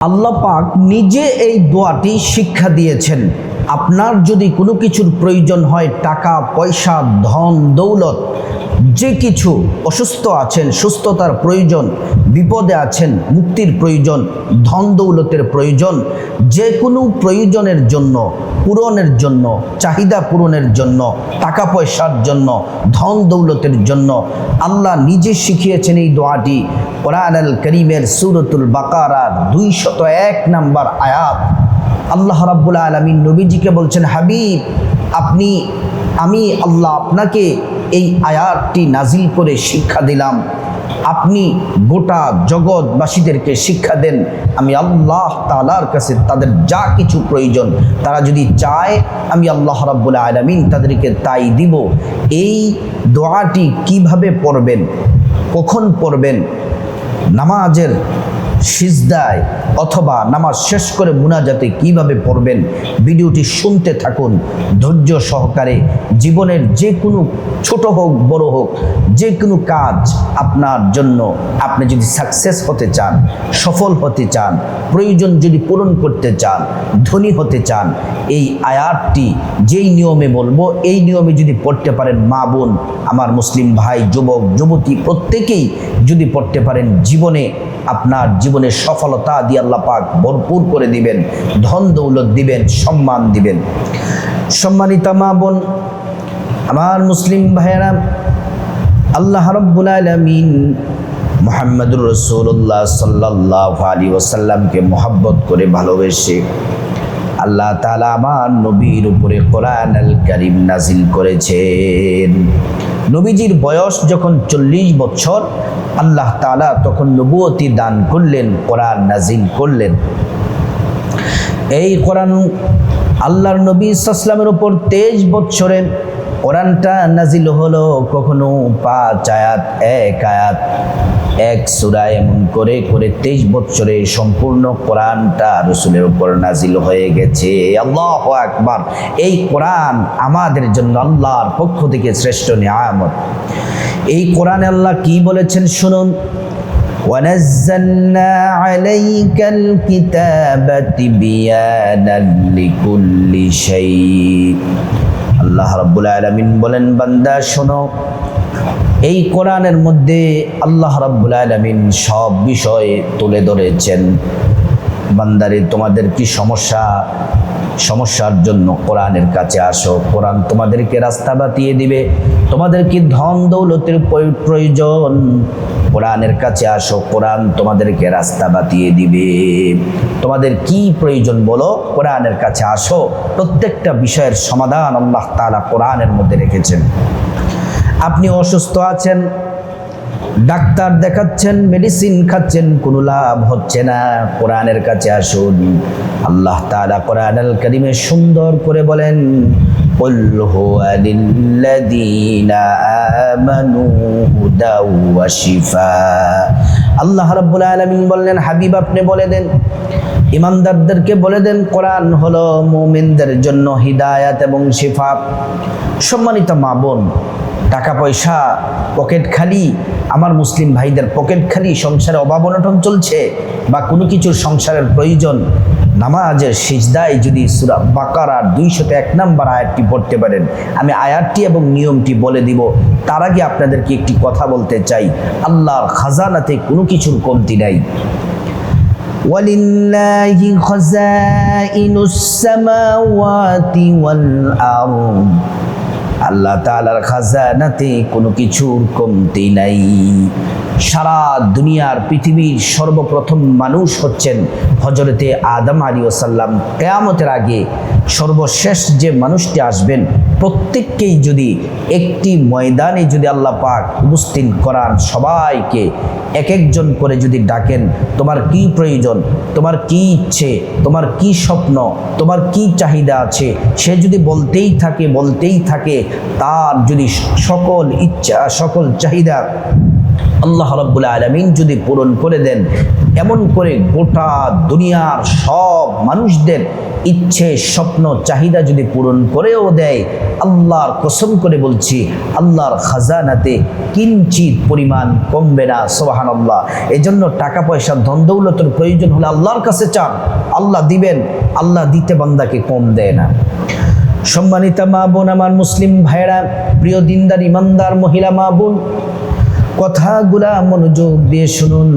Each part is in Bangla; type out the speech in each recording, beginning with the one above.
আল্লাহ পাক নিজে এই দোয়াটি শিক্ষা দিয়েছেন। আপনার যদি কোনো কিছুর প্রয়োজন হয়, টাকা, পয়সা, ধন, দৌলত, যে কিছু অসুস্থ আছেন, সুস্থতার প্রয়োজন, বিপদে আছেন, মুক্তির প্রয়োজন, ধন দৌলতের প্রয়োজন, যে কোনো প্রয়োজনের জন্য, পূরণের জন্য, চাহিদা পূরণের জন্য, টাকা পয়সার জন্য, ধন দৌলতের জন্য, আল্লাহ নিজে শিখিয়েছেন এই দোয়াটি। কোরআন আল করিমের সুরতুল বাকারার দুইশত এক নাম্বার আয়াত। আল্লাহ রাব্বুল আলমিন নবীজিকে বলছেন, হাবিব, আপনি, আমি আল্লাহ আপনাকে এই আয়াতটি নাজিল করে শিক্ষা দিলাম। আপনি গোটা জগৎবাসীদেরকে শিক্ষা দেন। আমি আল্লাহ তালার কাছে তাদের যা কিছু প্রয়োজন, তারা যদি চায়, আমি আল্লাহ রাব্বুল আলমিন তাদেরকে তাই দিব। এই দোয়াটি কীভাবে পড়বেন? কখন পড়বেন? নামাজের সিজদায় অথবা নামাজ শেষ করে মুনাজাতে কীভাবে পড়বেন, ভিডিওটি শুনতে থাকুন। ধৈর্য সহকারে জীবনের যে কোনো ছোট হোক, বড় হোক, যে কোনো কাজ আপনার জন্য আপনি যদি সাকসেস হতে চান, সফল হতে চান, প্রয়োজন যদি পূরণ করতে চান, ধনী হতে চান, এই আয়াতটি যেই নিয়মে বলব, এই নিয়মে যদি পড়তে পারেন মা বোন, আমার মুসলিম ভাই, যুবক, যুবতী, প্রত্যেকেই যদি পড়তে পারেন জীবনে আপনার জীবনের সফলতা দিয়ে আল্লাহ পাক ভরপুর করে দিবেন, ধন দৌলত দিবেন, সম্মান দিবেন। সম্মানিতা মা বোন, আমার মুসলিম ভাইয়েরা, আল্লাহ রব্বুল আলমিন মোহাম্মদুর রসুল্লাহ সাল্লাহ আলী ওসাল্লামকে মোহাব্বত করে ভালোবেসে আল্লাহ তালা আমার নবীর উপরে কোরআন আল করিম নাজিল করেছেন। নবীজির বয়স যখন চল্লিশ বছর, আল্লাহ তালা তখন নবুয়তি দান করলেন, কোরআন নাজিল করলেন। এই কোরআন আল্লাহর নবী ইসলামের উপর তেইশ বছরে কোরআনটা নাজিল হলো কখনো পাঁচ আয়াত, এক আয়াত। এক সুরা এমন করে করে তেইশ বছরে সম্পূর্ণ কোরআনটা রসুলের উপর নাজিল হয়ে গেছে আল্লাহ আকবার এই কোরআন আমাদের জন্য আল্লাহর পক্ষ থেকে শ্রেষ্ঠ নিয়ামত এই কোরআনে আল্লাহ কি বলেছেন শুনুন ونزلنا عليك الكتاب تبيانا لكل شيء আল্লাহ রাব্বুল আলামিন বলেন বান্দা শোনো এই কোরআনের মধ্যে আল্লাহ রাব্বুল আলামিন সব বিষয় তুলে ধরেছেন। বান্দারে, তোমাদের কি সমস্যা? সমস্যার জন্য কোরআনের কাছে আসো। কোরআন তোমাদেরকে রাস্তা বাতিয়ে দিবে। তোমাদের কি ধন দৌলতের প্রয়োজন? কোরআনের কাছে আসো। কোরআন তোমাদেরকে রাস্তা বাতিয়ে দিবে। তোমাদের কি প্রয়োজন বলো? কোরআনের কাছে আসো। প্রত্যেকটা বিষয়ের সমাধান আল্লাহ তাআলা কোরআনের মধ্যে রেখেছেন। আপনি অসুস্থ আছেন ডাক্তার দেখাচ্ছেন মেডিসিন খাচ্ছেন কোনো লাভ হচ্ছে না কোরআনের কাছে আসুন আল্লাহ তাআলা কোরআন আল কারিমে সুন্দর করে বলেন قل هو للذين آمنوا هدى وشفاء আল্লাহ রাব্বুল আলামিন বললেন, হাবিব আপনি বলে দেন। ইমানদারদেরকে বলে দেন, কোরআন হলো মুমিনদের জন্য হিদায়াত এবং শিফা। সম্মানিত মা বোন, টাকা পয়সা, পকেট খালি, আমার মুসলিম ভাইদের পকেট খালি, সংসারে অভাব অনটন চলছে বা কোনো কিছুর সংসারের প্রয়োজন নামাজের সিজদায় যদি সুরা বাকারার দুইশত এক নাম্বার আয়াতটি পড়তে পারেন আমি আয়াতটি এবং নিয়মটি বলে দিব তার আগে আপনাদেরকে একটি কথা বলতে চাই আল্লাহর খাজানাতে কোনো কিছুর কমতি নাই ولله خزائن السماوات والأرض আল্লাহ তাআলার খাজানাতে কোনো কিছুর কমতি নাই। সারা দুনিয়ার পৃথিবীর সর্বপ্রথম মানুষ হচ্ছেন হজরতে আদম আলী ওসাল্লাম কেয়ামতের আগে সর্বশেষ যে মানুষটি আসবেন, প্রত্যেককেই যদি একটি ময়দানে যদি আল্লাহ পাক উপস্থিত করান, সবাইকে এক একজন করে যদি ডাকেন, তোমার কি প্রয়োজন? তোমার কি ইচ্ছে? তোমার কি স্বপ্ন? তোমার কি চাহিদা আছে? সে যদি বলতেই থাকে বলতেই থাকে তার যদি সকল ইচ্ছা, সকল চাহিদা আল্লাহ রব্বুল আলমিন যদি পূরণ করে দেন, এমন করে গোটা দুনিয়ার সব মানুষদের ইচ্ছে, স্বপ্ন, চাহিদা যদি পূরণ করেও দেয়, আল্লাহর কসম করে বলছি, আল্লাহর খাজানাতে কিঞ্চিত পরিমাণ কমবে না সোবাহান আল্লাহ এই জন্য টাকা পয়সা ধন দৌলতের প্রয়োজন হলে আল্লাহর কাছে চান, আল্লাহ দিবেন, আল্লাহ দিতে বান্দাকে কম দেয় না। সম্মানিতা মা বোন, আমার মুসলিম ভাইরা প্রিয় দিনদার, ইমানদার মহিলা মা বোন, কথাগুলা মনোযোগ দিয়ে শুনুন।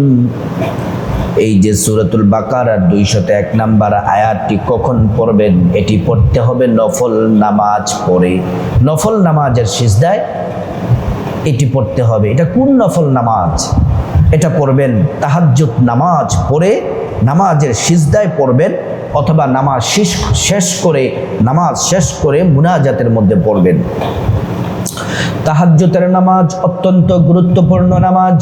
এই যে সুরাতুল বাকার আর দুইশত এক নাম্বার আয়াতটি কখন পড়বেন? এটি পড়তে হবে নফল নামাজ পড়ে। নফল নামাজের সিজদায় এটি পড়তে হবে। এটা কোন নফল নামাজ? এটা পড়বেন তাহাজ্জুদ নামাজ পড়ে, নামাজের সিজদায় পড়বেন অথবা নামাজ শেষ শেষ করে, নামাজ শেষ করে মুনাজাতের মধ্যে পড়বেন। তাহাজ্জুদের নামাজ অত্যন্ত গুরুত্বপূর্ণ নামাজ।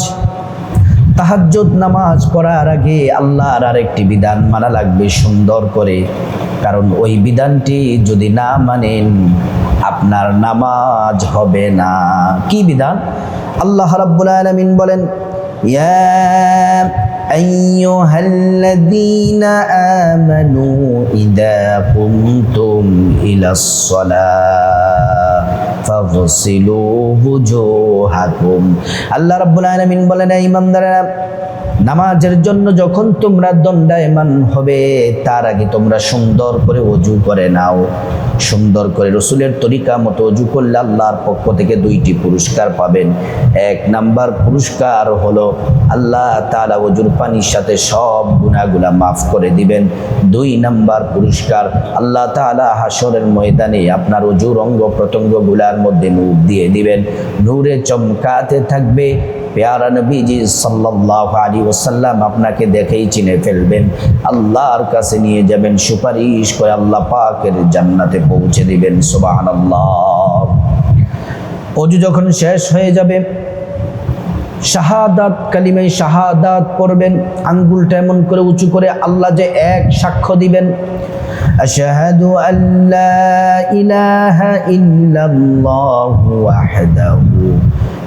তাহাজ্জুদ নামাজ পড়ার আগে আল্লাহর আরেকটি বিধান মানা লাগবে সুন্দর করে। কারণ ওই বিধানটি যদি না মানেন, আপনার নামাজ হবে না। কি বিধান? আল্লাহ রাব্বুল আলামিন বলেন, ইয়া أيها الذين آمنوا إذا قمتم إلى الصلاة فاغسلوا وجوهكم. الله رب العالمين بلنا إمام درنا. নামাজের জন্য যখন তোমরা দণ্ডায়মান হবে, তার আগে তোমরা সুন্দর করে অজু করে নাও। সুন্দর করে রসুলের তরিকা মতো অজু করলে আল্লাহর পক্ষ থেকে দুইটি পুরস্কার পাবেন। এক নাম্বার পুরস্কার হলো আল্লাহ তালা অজুর পানির সাথে সব গুণাগুলা মাফ করে দিবেন। দুই নাম্বার পুরস্কার, আল্লাহ তালা হাসরের ময়দানে আপনার অজুর অঙ্গ প্রত্যঙ্গগুলার মধ্যে নূর দিয়ে দিবেন। নূরে চমকাতে থাকবে পেয়ারা নবীজি সাল্লাল্লাহু আলাইহি ওয়াসাল্লাম আপনাকে দেখেই চিনে ফেলবেন আল্লাহর কাছে নিয়ে যাবেন সুপারিশ করে আল্লাহ পাকের জান্নাতে পৌঁছে দিবেন সুবহানাল্লাহ অজু যখন শেষ হয়ে যাবে শাহাদাত কালিমে শাহাদাত পড়বেন আঙ্গুলটা এমন করে উঁচু করে আল্লাহ যে এক সাক্ষ্য দিবেন أشهد أن لا إله إلا الله وحده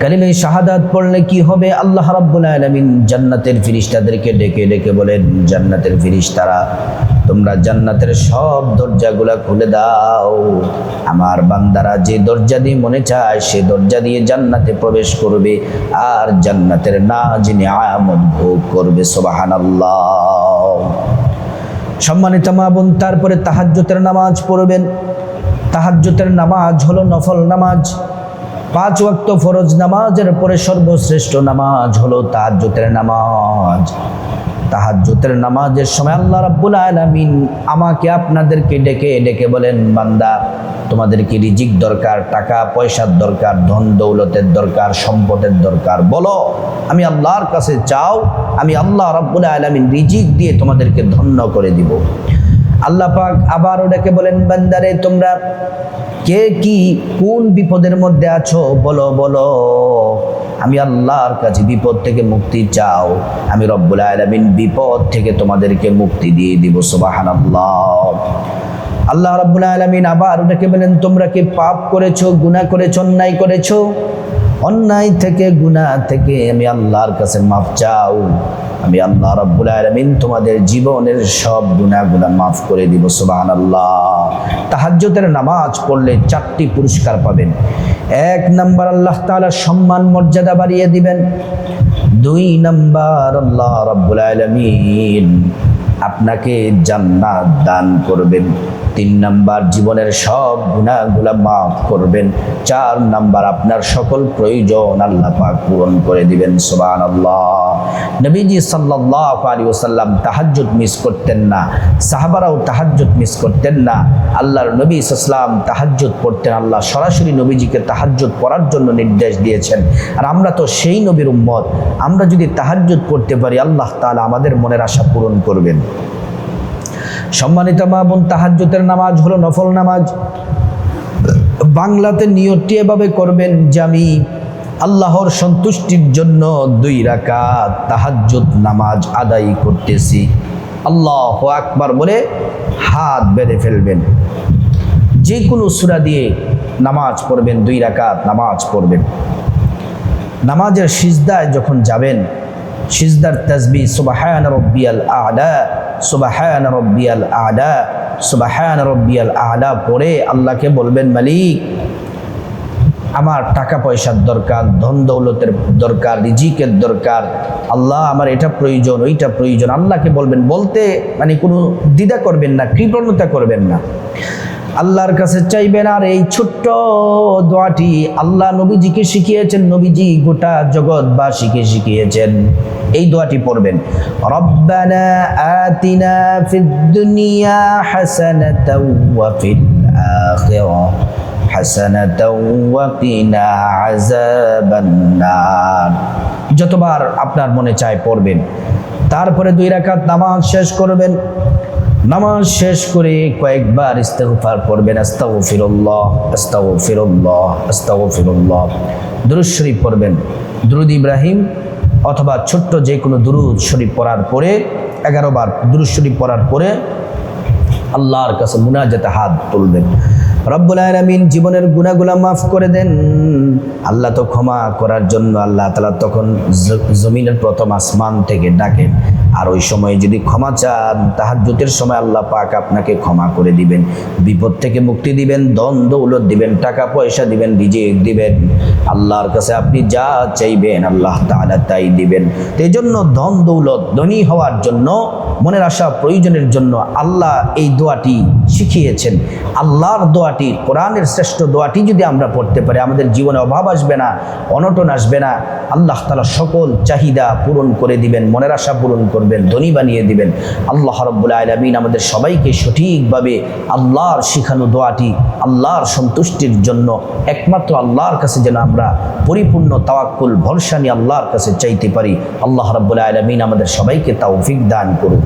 কালিমে শাহাদাত পড়লে কি হবে? আল্লাহ রাব্বুল আলামিন জান্নাতের ফিরিস্তাদেরকে ডেকে ডেকে বলেন, জান্নাতের ফিরিস্তারা, তোমরা জান্নাতের সব দরজাগুলা খুলে দাও। আমার বান্দারা যে দরজা দিয়ে মনে চায়, সে দরজা দিয়ে জান্নাতে প্রবেশ করবে আর জান্নাতের না যিনি আমদ ভোগ করবে। সুবহানাল্লাহ। সম্মানিত মা বোন, তারপরে তাহাজ্জুতের নামাজ পড়বেন। তাহাজ্জুতের নামাজ হলো নফল নামাজ। পাঁচ ওয়াক্ত ফরজ নামাজের পরে সর্বশ্রেষ্ঠ নামাজ হলো তাহাজ্জুতের নামাজ। তাহাজ্জুতের নামাজের সময় আল্লাহ রাব্বুল আলামিন আমাকে আপনাদেরকে ডেকে ডেকে বলেন, বান্দা, তোমাদের কি রিজিক দরকার, টাকা পয়সার দরকার, ধন দৌলতের দরকার, সম্পদের দরকার? বলো, আমি আল্লাহর কাছে চাও, আমি আল্লাহ রাব্বুল আলামিন রিজিক দিয়ে তোমাদেরকে ধন্য করে দিব। আল্লাহ পাক আবারও ডেকে বলেন, বান্দারে, তোমরা কে কি কোন বিপদের মধ্যে আছো? বলো বলো। আমি আল্লাহর কাছে বিপদ থেকে মুক্তি চাও। আমি রব্বুল আলমিন বিপদ থেকে তোমাদেরকে মুক্তি দিয়ে দিব সুবাহান আল্লাহ রব্বুল আলমিন আবার ওটাকে বলেন, তোমরা কি পাপ করেছ গুণা করেছ, অন্যায় করেছ? অন্যায় থেকে, গুনাহ থেকে আমি আল্লাহর কাছে মাফ চাও। আমি আল্লাহ রাব্বুল আলামিন তোমাদের জীবনের সব গুনাহগুলো মাফ করে দিব সুবাহ আল্লাহ তাহাজ্জুদের নামাজ পড়লে চারটি পুরস্কার পাবেন। এক নাম্বার আল্লাহ তাআলা সম্মান, মর্যাদা বাড়িয়ে দিবেন। দুই নাম্বার আল্লাহ রাব্বুল আলামিন আপনাকে জান্নাত দান করবেন। তিন নাম্বার জীবনের সব গুণাগুলা মাফ করবেন। চার নাম্বার আপনার সকল প্রয়োজন আল্লাহ পাক পূরণ করে দিবেন সুবান আল্লাহ নবীজি সাল্লাহ আলী ওসাল্লাম তাহাজ্জুদ মিস করতেন না, সাহাবারাও তাহাজ্জুদ মিস করতেন না। আল্লাহর নবী ইসলাম তাহাজ্জুদ পড়তেন, আল্লাহ সরাসরি নবীজিকে তাহাজ্জুদ পড়ার জন্য নির্দেশ দিয়েছেন। আর আমরা তো সেই নবীর উম্মত, আমরা যদি তাহাজ্জুদ পড়তে পারি, আল্লাহ তাআলা আমাদের মনের আশা পূরণ করবেন। সম্মানিত মা বোন, তাহাজ্জুদের নামাজ হলো নফল নামাজ। বাংলাতে নিয়তটি এভাবে করবেন যে আমি আল্লাহর সন্তুষ্টির জন্য দুই রাকাত তাহাজ্জুদ নামাজ আদায় করতেছি। আল্লাহ আকবার বলে হাত বেঁধে ফেলবেন। যে কোনো সুরা দিয়ে নামাজ পড়বেন, দুই রাকাত নামাজ পড়বেন। নামাজের সিজদায় যখন যাবেন, সিজদার তাজবি রব্বিয়াল আদা সুবাহান রব্বিয়াল আদা সুবাহান রব্বিয়াল আদা পড়ে আল্লাহকে বলবেন, মালিক, আমার টাকা পয়সার দরকার ধন দৌলতের দরকার, রিজিকের দরকার, আল্লাহ আমার এটা প্রয়োজন, ওইটা প্রয়োজন। আল্লাহকে বলবেন, বলতে মানে কোনো দ্বিধা করবেন না, কৃপণতা করবেন না। আল্লাহর কাছে চাইবেন আর এই ছোট্ট দোয়াটি আল্লাহ নবীজিকে শিখিয়েছেন, নবীজি গোটা জগৎবাসীকে শিখিয়েছেন। এই দোয়াটি পড়বেন। রব্বানা আতিনা ফিদ দুনিয়া হাসানাতাও ওয়া ফিল আখিরাহ হাসানাতাও ওয়া কিনা আযাবান যতবার আপনার মনে চায় পড়বেন, তারপরে দুই রাকাত নামাজ শেষ করবেন নামাজ শেষ করে কয়েকবার ইস্তেগফার পড়বেন, আস্তাগফিরুল্লাহ আস্তাগফিরুল্লাহ আস্তাগফিরুল্লাহ। দুরুদ শরীফ পড়বেন। দুরুদ ইব্রাহিম অথবা ছোট্ট যে কোনো দুরুদ শরীফ পড়ার পরে, এগারো বার দুরুদ শরীফ পড়ার পরে আল্লাহর কাছে মুনাজাতে হাত তুলবেন। রব্বুল আলামিন জীবনের গুনাহগুলা মাফ করে দেন। আল্লাহ তো ক্ষমা করার জন্য আল্লাহ তালা তখন জমিনের প্রথম আসমান থেকে ডাকেন। আর ওই সময় যদি ক্ষমা চান, তাহাজ্জুদের সময় আল্লাহ পাক আপনাকে ক্ষমা করে দিবেন। বিপদ থেকে মুক্তি দিবেন দন দৌলত দিবেন, টাকা পয়সা দিবেন, রিজিক দিবেন। আল্লাহর কাছে আপনি যা চাইবেন, আল্লাহ তাআলা তাই দিবেন। এই জন্য ধন দৌলত, ধনী হওয়ার জন্য মনের আশা প্রয়োজনের জন্য আল্লাহ এই দোয়াটি শিখিয়েছেন। আল্লাহর দোয়াটি, কোরআনের শ্রেষ্ঠ দোয়াটি যদি আমরা পড়তে পারি, আমাদের জীবনে অভাব আসবে না, অনটন আসবে না, আল্লাহ তালা সকল চাহিদা পূরণ করে দিবেন, মনের আশা পূরণ করবেন, ধনী বানিয়ে দিবেন। আল্লাহ রব্বুল আলমিন আমাদের সবাইকে সঠিকভাবে আল্লাহর শিখানো দোয়াটি, আল্লাহর সন্তুষ্টির জন্য একমাত্র আল্লাহর কাছে যেন আমরা পরিপূর্ণ তাওয়াক্কুল, ভরসা নিয়ে আল্লাহর কাছে চাইতে পারি। আল্লাহ রব্বুল আলমিন আমাদের সবাইকে তৌফিক দান করুন